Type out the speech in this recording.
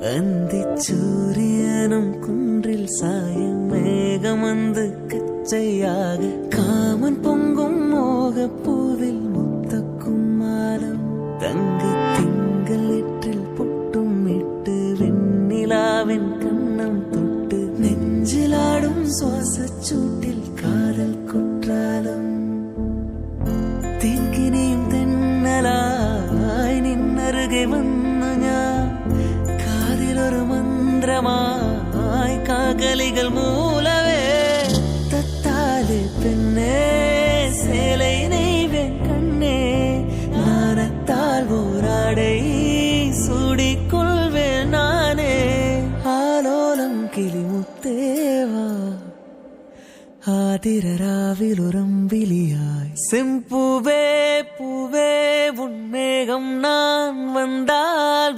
അന്തി സൂര്യനും കുണ്ടിൽ സായം മേഘമന്ത് കച്ചയാക കാമൻ പൊങ്കും മോകപ്പൂവിൽ മുത്തക്കുമാരം തങ്ക തിങ്കളിട്ടിൽ പൊട്ടും ഇട്ട് വെണ്ണിലാവിൻ കണ്ണം തൊട്ട് നെഞ്ചിലാടും ശ്വാസച്ചൂട്ടിൽ കാതൽ കുറ്റാലം തിങ്കിനെയും തെന്നലായി നിന്നറുകെ വന്നു மரமாய் காகலிகள் மூலவே தத்தாது பெண்ணே சேலை நெய்வேன் கண்ணே நாணத்தால் ஓராடை சூடிக்கொள்வேன் நானே. ஆலோலம் கிளிமுத்தேவா ஆதிரராவில் உரம்பிலியாய். செம்பூவே பூவே உன்மேகம் நான் வந்தால்